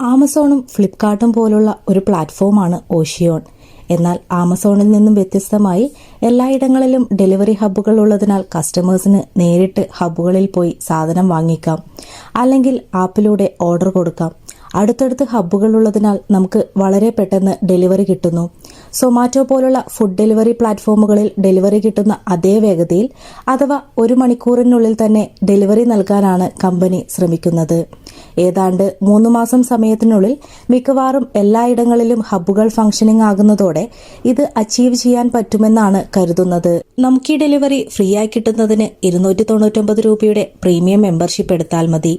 ആമസോണും ഫ്ലിപ്കാർട്ടും പോലുള്ള ഒരു പ്ലാറ്റ്ഫോമാണ് ഓഷിയോൺ. എന്നാൽ ആമസോണിൽ നിന്നും വ്യത്യസ്തമായി എല്ലായിടങ്ങളിലും ഡെലിവറി ഹബ്ബുകൾ ഉള്ളതിനാൽ കസ്റ്റമേഴ്സിന് നേരിട്ട് ഹബ്ബുകളിൽ പോയി സാധനം വാങ്ങിക്കാം. അല്ലെങ്കിൽ ആപ്പിലൂടെ ഓർഡർ കൊടുക്കാം. അടുത്തടുത്ത് ഹബ്ബുകൾ ഉള്ളതിനാൽ നമുക്ക് വളരെ പെട്ടെന്ന് ഡെലിവറി കിട്ടുന്നു. സൊമാറ്റോ പോലുള്ള ഫുഡ് ഡെലിവറി പ്ലാറ്റ്ഫോമുകളിൽ ഡെലിവറി കിട്ടുന്ന അതേ വേഗതയിൽ അഥവാ ഒരു മണിക്കൂറിനുള്ളിൽ തന്നെ ഡെലിവറി നൽകാനാണ് കമ്പനി ശ്രമിക്കുന്നത്. ഏതാണ്ട് മൂന്ന് മാസം സമയത്തിനുള്ളിൽ മിക്കവാറും എല്ലായിടങ്ങളിലും ഹബ്ബുകൾ ഫംഗ്ഷനിങ് ആകുന്നതോടെ ഇത് അച്ചീവ് ചെയ്യാൻ പറ്റുമെന്നാണ് കരുതുന്നത്. നമുക്ക് ഈ ഡെലിവറി ഫ്രീ ആയി കിട്ടുന്നതിന് ഇരുന്നൂറ്റി തൊണ്ണൂറ്റൊമ്പത് രൂപയുടെ പ്രീമിയം മെമ്പർഷിപ്പ് എടുത്താൽ മതി.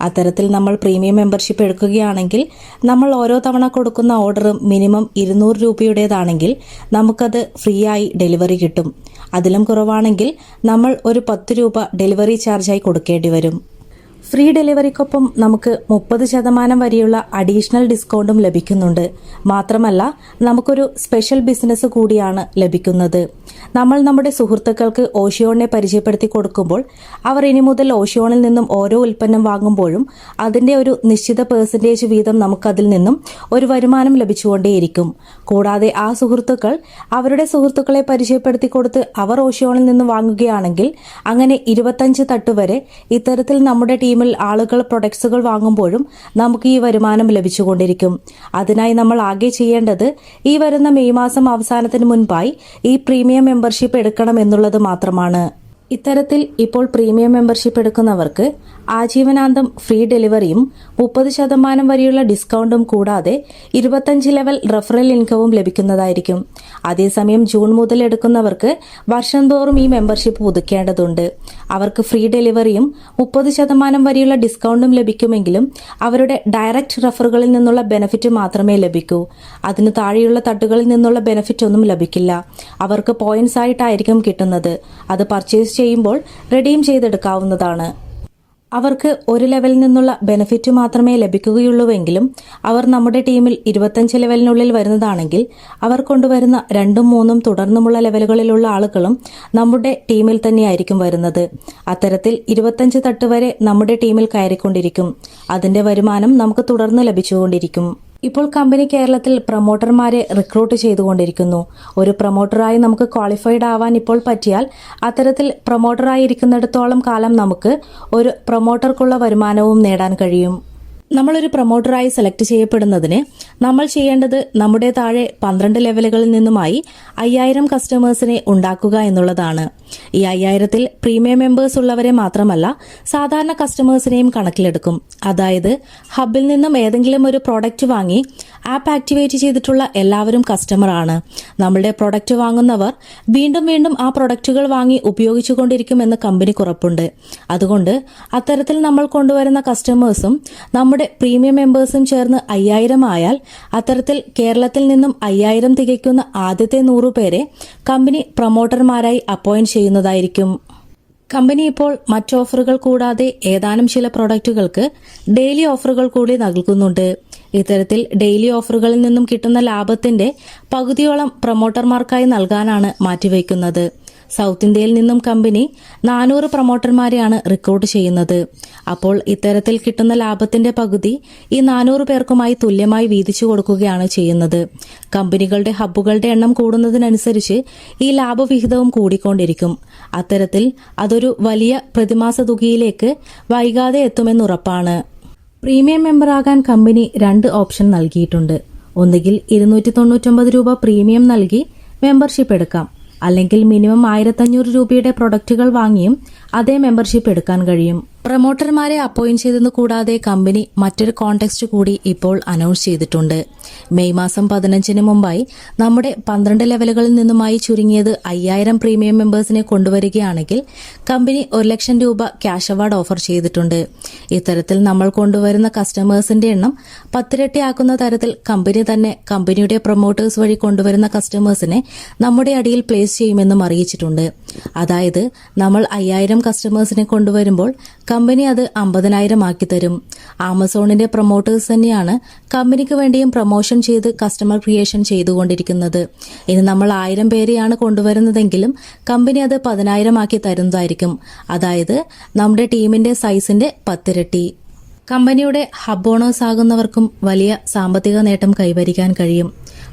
അത്തരത്തിൽ നമ്മൾ പ്രീമിയം മെമ്പർഷിപ്പ് എടുക്കുകയാണെങ്കിൽ നമ്മൾ ഓരോ തവണ കൊടുക്കുന്ന ഓർഡറും മിനിമം ഇരുന്നൂറ് രൂപയുടേതാണെങ്കിൽ നമുക്കത് ഫ്രീ ആയി ഡെലിവറി കിട്ടും. അതിലും കുറവാണെങ്കിൽ നമ്മൾ ഒരു പത്ത് രൂപ ഡെലിവറി ചാർജായി കൊടുക്കേണ്ടി വരും. ഫ്രീ ഡെലിവറിക്കൊപ്പം നമുക്ക് മുപ്പത് ശതമാനം വരെയുള്ള അഡീഷണൽ ഡിസ്കൗണ്ടും ലഭിക്കുന്നുണ്ട്. മാത്രമല്ല നമുക്കൊരു സ്പെഷ്യൽ ബിസിനസ് കൂടിയാണ് ലഭിക്കുന്നത്. നമ്മൾ നമ്മുടെ സുഹൃത്തുക്കൾക്ക് ഓഷിയോണിനെ പരിചയപ്പെടുത്തി കൊടുക്കുമ്പോൾ അവർ ഇനി മുതൽ ഓഷിയോണിൽ നിന്നും ഓരോ ഉൽപ്പന്നം വാങ്ങുമ്പോഴും അതിന്റെ ഒരു നിശ്ചിത പേഴ്സന്റേജ് വീതം നമുക്കതിൽ നിന്നും ഒരു വരുമാനം ലഭിച്ചുകൊണ്ടേയിരിക്കും. കൂടാതെ ആ സുഹൃത്തുക്കൾ അവരുടെ സുഹൃത്തുക്കളെ പരിചയപ്പെടുത്തി കൊടുത്ത് അവർ ഓഷിയോണിൽ നിന്ന് വാങ്ങുകയാണെങ്കിൽ അങ്ങനെ ഇരുപത്തഞ്ച് തട്ടുവരെ ഇത്തരത്തിൽ നമ്മുടെ ടീമിൽ ആളുകൾ പ്രൊഡക്ട്സുകൾ വാങ്ങുമ്പോഴും നമുക്ക് ഈ വരുമാനം ലഭിച്ചുകൊണ്ടിരിക്കും. അതിനായി നമ്മൾ ആകെ ചെയ്യേണ്ടത് ഈ വരുന്ന മെയ് മാസം അവസാനത്തിന് മുൻപായി ഈ പ്രീമിയം മെമ്പർഷിപ്പ് എടുക്കണം എന്നുള്ളത് മാത്രമാണ്. ഇത്തരത്തിൽ ഇപ്പോൾ പ്രീമിയം മെമ്പർഷിപ്പ് എടുക്കുന്നവർക്ക് ആജീവനാന്തം ഫ്രീ ഡെലിവറിയും മുപ്പത് ശതമാനം വരെയുള്ള ഡിസ്കൗണ്ടും കൂടാതെ ഇരുപത്തഞ്ച് ലെവൽ റെഫറൽ ഇൻകവും ലഭിക്കുന്നതായിരിക്കും. അതേസമയം ജൂൺ മുതൽ എടുക്കുന്നവർക്ക് വർഷം തോറും ഈ മെമ്പർഷിപ്പ് പുതുക്കേണ്ടതുണ്ട്. അവർക്ക് ഫ്രീ ഡെലിവറിയും മുപ്പത് ശതമാനം വരെയുള്ള ഡിസ്കൗണ്ടും ലഭിക്കുമെങ്കിലും അവരുടെ ഡയറക്റ്റ് റെഫറുകളിൽ നിന്നുള്ള ബെനിഫിറ്റ് മാത്രമേ ലഭിക്കൂ. അതിനു താഴെയുള്ള തട്ടുകളിൽ നിന്നുള്ള ബെനിഫിറ്റ് ഒന്നും ലഭിക്കില്ല. അവർക്ക് പോയിന്റ്സ് ആയിട്ടായിരിക്കും കിട്ടുന്നത്. അത് പർച്ചേസ് ചെയ്യുമ്പോൾ റെഡീം ചെയ്തെടുക്കാവുന്നതാണ്. അവർക്ക് ഒരു ലെവലിൽ നിന്നുള്ള ബെനിഫിറ്റ് മാത്രമേ ലഭിക്കുകയുള്ളൂവെങ്കിലും അവർ നമ്മുടെ ടീമിൽ ഇരുപത്തഞ്ച് ലെവലിനുള്ളിൽ വരുന്നതാണെങ്കിൽ അവർ കൊണ്ടുവരുന്ന രണ്ടും മൂന്നും തുടർന്നുമുള്ള ലെവലുകളിലുള്ള ആളുകളും നമ്മുടെ ടീമിൽ തന്നെയായിരിക്കും വരുന്നത്. അത്തരത്തിൽ ഇരുപത്തഞ്ച് തട്ട് വരെ നമ്മുടെ ടീമിൽ കയറിക്കൊണ്ടിരിക്കും. അതിന്റെ വരുമാനം നമുക്ക് തുടർന്ന് ലഭിച്ചുകൊണ്ടിരിക്കും. ഇപ്പോൾ കമ്പനി കേരളത്തിൽ പ്രൊമോട്ടർമാരെ റിക്രൂട്ട് ചെയ്തുകൊണ്ടിരിക്കുന്നു. ഒരു പ്രൊമോട്ടറായി നമുക്ക് ക്വാളിഫൈഡ് ആവാൻ ഇപ്പോൾ പറ്റിയാൽ അത്തരത്തിൽ പ്രൊമോട്ടറായി ഇരിക്കുന്നിടത്തോളം കാലം നമുക്ക് ഒരു പ്രൊമോട്ടർക്കുള്ള വരുമാനവും നേടാൻ കഴിയും. നമ്മളൊരു പ്രൊമോട്ടറായി സെലക്ട് ചെയ്യപ്പെടുന്നതിന് നമ്മൾ ചെയ്യേണ്ടത് നമ്മുടെ താഴെ പന്ത്രണ്ട് ലെവലുകളിൽ നിന്നുമായി അയ്യായിരം കസ്റ്റമേഴ്സിനെ ഉണ്ടാക്കുക എന്നുള്ളതാണ്. ഈ അയ്യായിരത്തിൽ പ്രീമിയം മെമ്പേഴ്സ് ഉള്ളവരെ മാത്രമല്ല സാധാരണ കസ്റ്റമേഴ്സിനെയും കണക്കിലെടുക്കും. അതായത് ഹബിൽ നിന്നും ഏതെങ്കിലും ഒരു പ്രോഡക്റ്റ് വാങ്ങി ആപ്പ് ആക്ടിവേറ്റ് ചെയ്തിട്ടുള്ള എല്ലാവരും കസ്റ്റമറാണ് നമ്മളുടെ പ്രോഡക്റ്റ് വാങ്ങുന്നവർ വീണ്ടും വീണ്ടും ആ പ്രൊഡക്റ്റുകൾ വാങ്ങി ഉപയോഗിച്ചുകൊണ്ടിരിക്കുമെന്ന് കമ്പനി ഉറപ്പുണ്ട്. അതുകൊണ്ട് അത്തരത്തിൽ നമ്മൾ കൊണ്ടുവരുന്ന കസ്റ്റമേഴ്സും നമ്മുടെ പ്രീമിയം മെമ്പേഴ്സും ചേർന്ന് അയ്യായിരം ആയാൽ അത്തരത്തിൽ കേരളത്തിൽ നിന്നും അയ്യായിരം തികയ്ക്കുന്ന ആദ്യത്തെ നൂറു പേരെ കമ്പനി പ്രൊമോട്ടർമാരായി അപ്പോയിന്റ് ചെയ്യുന്നതായിരിക്കും. കമ്പനി ഇപ്പോൾ മറ്റ് ഓഫറുകൾ കൂടാതെ ഏതാനും ചില പ്രൊഡക്റ്റുകൾക്ക് ഡെയിലി ഓഫറുകൾ കൂടി നൽകുന്നുണ്ട്. ഇത്തരത്തിൽ ഡെയിലി ഓഫറുകളിൽ നിന്നും കിട്ടുന്ന ലാഭത്തിന്റെ പകുതിയോളം പ്രൊമോട്ടർമാർക്കായി നൽകാനാണ് മാറ്റിവെക്കുന്നത്. സൗത്ത് ഇന്ത്യയിൽ നിന്നും കമ്പനി നാനൂറ് പ്രൊമോട്ടർമാരെയാണ് റിക്രൂട്ട് ചെയ്യുന്നത്. അപ്പോൾ ഇത്തരത്തിൽ കിട്ടുന്ന ലാഭത്തിന്റെ പകുതി ഈ നാനൂറ് പേർക്കുമായി തുല്യമായി വീതിച്ചു കൊടുക്കുകയാണ് ചെയ്യുന്നത്. കമ്പനികളുടെ ഹബ്ബുകളുടെ എണ്ണം കൂടുന്നതിനനുസരിച്ച് ഈ ലാഭവിഹിതവും കൂടിക്കൊണ്ടിരിക്കും. അത്തരത്തിൽ അതൊരു വലിയ പ്രതിമാസ തുകയിലേക്ക് വൈകാതെ എത്തുമെന്നുറപ്പാണ്. പ്രീമിയം മെമ്പറാകാൻ കമ്പനി രണ്ട് ഓപ്ഷൻ നൽകിയിട്ടുണ്ട്. ഒന്നുകിൽ ഇരുന്നൂറ്റി തൊണ്ണൂറ്റൊമ്പത് രൂപ പ്രീമിയം നൽകി മെമ്പർഷിപ്പ് എടുക്കാം. അല്ലെങ്കിൽ മിനിമം ആയിരത്തഞ്ഞൂറ് രൂപയുടെ പ്രൊഡക്റ്റുകൾ വാങ്ങിയും അതേ മെമ്പർഷിപ്പ് എടുക്കാൻ കഴിയും. പ്രൊമോട്ടർമാരെ അപ്പോയിന്റ് ചെയ്തെന്ന് കൂടാതെ കമ്പനി മറ്റൊരു കോണ്ടെക്സ്റ്റ് കൂടി ഇപ്പോൾ അനൗൺസ് ചെയ്തിട്ടുണ്ട്. മെയ് മാസം പതിനഞ്ചിന് മുമ്പായി നമ്മുടെ പന്ത്രണ്ട് ലെവലുകളിൽ നിന്നുമായി ചുരുങ്ങിയത് അയ്യായിരം പ്രീമിയം മെമ്പേഴ്സിനെ കൊണ്ടുവരികയാണെങ്കിൽ കമ്പനി ഒരു ലക്ഷം രൂപ ക്യാഷ് അവാർഡ് ഓഫർ ചെയ്തിട്ടുണ്ട്. ഇത്തരത്തിൽ നമ്മൾ കൊണ്ടുവരുന്ന കസ്റ്റമേഴ്സിന്റെ എണ്ണം പത്തിരട്ടിയാക്കുന്ന തരത്തിൽ കമ്പനി തന്നെ കമ്പനിയുടെ പ്രൊമോട്ടേഴ്സ് വഴി കൊണ്ടുവരുന്ന കസ്റ്റമേഴ്സിനെ നമ്മുടെ അടിയിൽ പ്ലേസ് ചെയ്യുമെന്നും അറിയിച്ചിട്ടുണ്ട്. അതായത് നമ്മൾ അയ്യായിരം കസ്റ്റമേഴ്സിനെ കൊണ്ടുവരുമ്പോൾ കമ്പനി അത് അമ്പതിനായിരം ആക്കി തരും. ആമസോണിന്റെ പ്രൊമോട്ടേഴ്സ് തന്നെയാണ് കമ്പനിക്ക് വേണ്ടിയും പ്രൊമോഷൻ ചെയ്ത് കസ്റ്റമർ ക്രിയേഷൻ ചെയ്തുകൊണ്ടിരിക്കുന്നത്. ഇനി നമ്മൾ ആയിരം പേരെയാണ് കൊണ്ടുവരുന്നതെങ്കിലും കമ്പനി അത് പതിനായിരം ആക്കി തരുന്നതായിരിക്കും. അതായത് നമ്മുടെ ടീമിന്റെ സൈസിന്റെ പത്തിരട്ടി. കമ്പനിയുടെ ഹബ് ഓണേഴ്സ് ആകുന്നവർക്കും വലിയ സാമ്പത്തിക നേട്ടം കൈവരിക്കാൻ കഴിയും.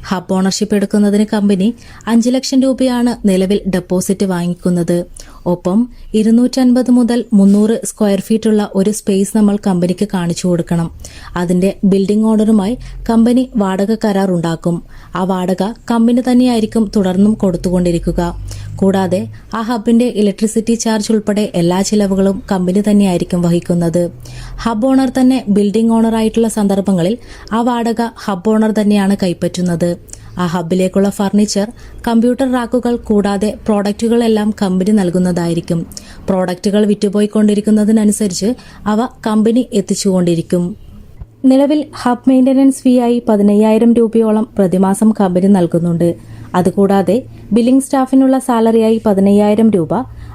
ഹബ് ഓണർഷിപ്പ് എടുക്കുന്നതിന് കമ്പനി അഞ്ച് ലക്ഷം രൂപയാണ് നിലവിൽ ഡെപ്പോസിറ്റ് വാങ്ങിക്കുന്നത്. ഒപ്പം ഇരുന്നൂറ്റൻപത് മുതൽ മുന്നൂറ് സ്ക്വയർ ഫീറ്റ് ഉള്ള ഒരു സ്പേസ് നമ്മൾ കമ്പനിക്ക് കാണിച്ചു കൊടുക്കണം. അതിന്റെ ബിൽഡിംഗ് ഓണറുമായി കമ്പനി വാടക കരാർ ഉണ്ടാക്കും. ആ വാടക കമ്പനി തന്നെയായിരിക്കും തുടർന്നും കൊടുത്തുകൊണ്ടിരിക്കുക. കൂടാതെ ആ ഹബിന്റെ ഇലക്ട്രിസിറ്റി ചാർജ് ഉൾപ്പെടെ എല്ലാ ചിലവുകളും കമ്പനി തന്നെയായിരിക്കും വഹിക്കുന്നത്. ഹബ് ഓണർ തന്നെ ബിൽഡിംഗ് ഓണറായിട്ടുള്ള സന്ദർഭങ്ങളിൽ ആ വാടക ഹബ് ഓണർ തന്നെയാണ് കൈപ്പറ്റുന്നത്. ആ ഹബിലേക്കുള്ള ഫർണിച്ചർ കമ്പ്യൂട്ടർ റാക്കുകൾ കൂടാതെ പ്രോഡക്റ്റുകളെല്ലാം കമ്പനി നൽകുന്നതായിരിക്കും. പ്രോഡക്റ്റുകൾ വിറ്റുപോയിക്കൊണ്ടിരിക്കുന്നതിനനുസരിച്ച് അവ കമ്പനി എത്തിച്ചുകൊണ്ടിരിക്കും. നിലവിൽ ഹബ് മെയിന്റനൻസ് ഫീ ആയി പതിനയ്യായിരം രൂപയോളം പ്രതിമാസം കമ്പനി നൽകുന്നുണ്ട്. അതുകൂടാതെ ബില്ലിംഗ് സ്റ്റാഫിനുള്ള സാലറിയായി പതിനയ്യായിരം രൂപ.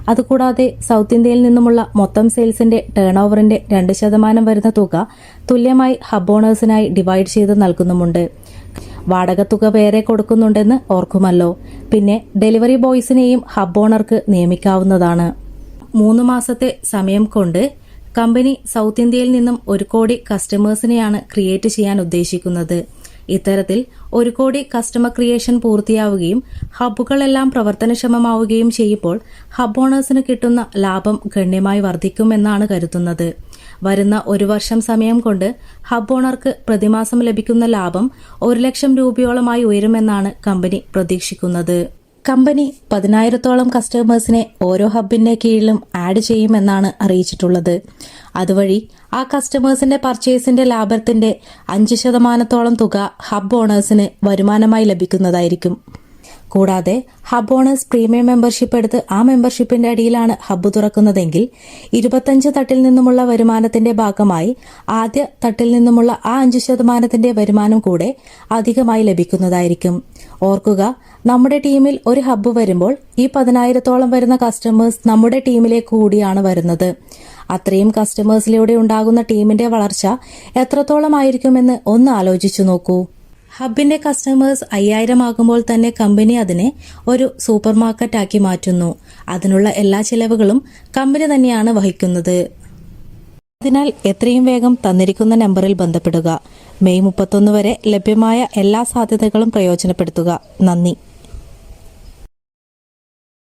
അതുകൂടാതെ സൗത്ത് ഇന്ത്യയിൽ നിന്നുമുള്ള മൊത്തം സെയിൽസിന്റെ ടേൺ ഓവറിന്റെ രണ്ട് ശതമാനം വരുന്ന തുക തുല്യമായി ഹബ് ഓണേഴ്സിനായി ഡിവൈഡ് ചെയ്ത് നൽകുന്നുമുണ്ട്. വാടക തുക വേറെ കൊടുക്കുന്നുണ്ടെന്ന് ഓർക്കുമല്ലോ. പിന്നെ ഡെലിവറി ബോയ്സിനെയും ഹബ് ഓണർക്ക് നിയമിക്കാവുന്നതാണ്. മൂന്ന് മാസത്തെ സമയം കൊണ്ട് കമ്പനി സൗത്ത് ഇന്ത്യയിൽ നിന്നും ഒരു കോടി കസ്റ്റമേഴ്സിനെയാണ് ക്രിയേറ്റ് ചെയ്യാൻ ഉദ്ദേശിക്കുന്നത്. ഇത്തരത്തിൽ ഒരു കോടി കസ്റ്റമർ ക്രിയേഷൻ പൂർത്തിയാവുകയും ഹബ്ബുകളെല്ലാം പ്രവർത്തനക്ഷമമാവുകയും ചെയ്യുമ്പോൾ ഹബ് ഓണേഴ്സിന് കിട്ടുന്ന ലാഭം ഗണ്യമായി വർദ്ധിക്കുമെന്നാണ് കരുതുന്നത്. വരുന്ന ഒരു വർഷം സമയം കൊണ്ട് ഹബ് ഓണർക്ക് പ്രതിമാസം ലഭിക്കുന്ന ലാഭം ഒരു ലക്ഷം രൂപയോളമായി ഉയരുമെന്നാണ് കമ്പനി പ്രതീക്ഷിക്കുന്നത്. കമ്പനി പതിനായിരത്തോളം കസ്റ്റമേഴ്സിനെ ഓരോ ഹബിന്റെ കീഴിലും ആഡ് ചെയ്യുമെന്നാണ് അറിയിച്ചിട്ടുള്ളത്. അതുവഴി ആ കസ്റ്റമേഴ്സിന്റെ പർച്ചേസിന്റെ ലാഭത്തിന്റെ അഞ്ച് ശതമാനത്തോളം തുക ഹബ് ഓണേഴ്സിന് വരുമാനമായി ലഭിക്കുന്നതായിരിക്കും. കൂടാതെ ഹബ് ഓണേഴ്സ് പ്രീമിയം മെമ്പർഷിപ്പ് എടുത്ത് ആ മെമ്പർഷിപ്പിന്റെ അടിയിലാണ് ഹബ്ബ് തുറക്കുന്നതെങ്കിൽ ഇരുപത്തഞ്ച് തട്ടിൽ നിന്നുമുള്ള വരുമാനത്തിന്റെ ഭാഗമായി ആദ്യ തട്ടിൽ നിന്നുമുള്ള ആ അഞ്ച് ശതമാനത്തിന്റെ വരുമാനം കൂടെ അധികമായി ലഭിക്കുന്നതായിരിക്കും. ഓർക്കുക നമ്മുടെ ടീമിൽ ഒരു ഹബ്ബ് വരുമ്പോൾ ഈ പതിനായിരത്തോളം വരുന്ന കസ്റ്റമേഴ്സ് നമ്മുടെ ടീമിലേക്ക് കൂടിയാണ് വരുന്നത്. അത്രയും കസ്റ്റമേഴ്സിലൂടെ ഉണ്ടാകുന്ന ടീമിന്റെ വളർച്ച എത്രത്തോളം ആയിരിക്കുമെന്ന് ഒന്ന് ആലോചിച്ചു നോക്കൂ. ഹബിന്റെ കസ്റ്റമേഴ്സ് അയ്യായിരം ആകുമ്പോൾ തന്നെ കമ്പനി അതിനെ ഒരു സൂപ്പർ മാർക്കറ്റ് ആക്കി മാറ്റുന്നു. അതിനുള്ള എല്ലാ ചിലവുകളും കമ്പനി തന്നെയാണ് വഹിക്കുന്നത്. അതിനാൽ എത്രയും വേഗം തന്നിരിക്കുന്ന നമ്പറിൽ ബന്ധപ്പെടുക. മെയ് മുപ്പത്തൊന്ന് വരെ ലഭ്യമായ എല്ലാ സാധ്യതകളും പ്രയോജനപ്പെടുത്തുക. നന്ദി.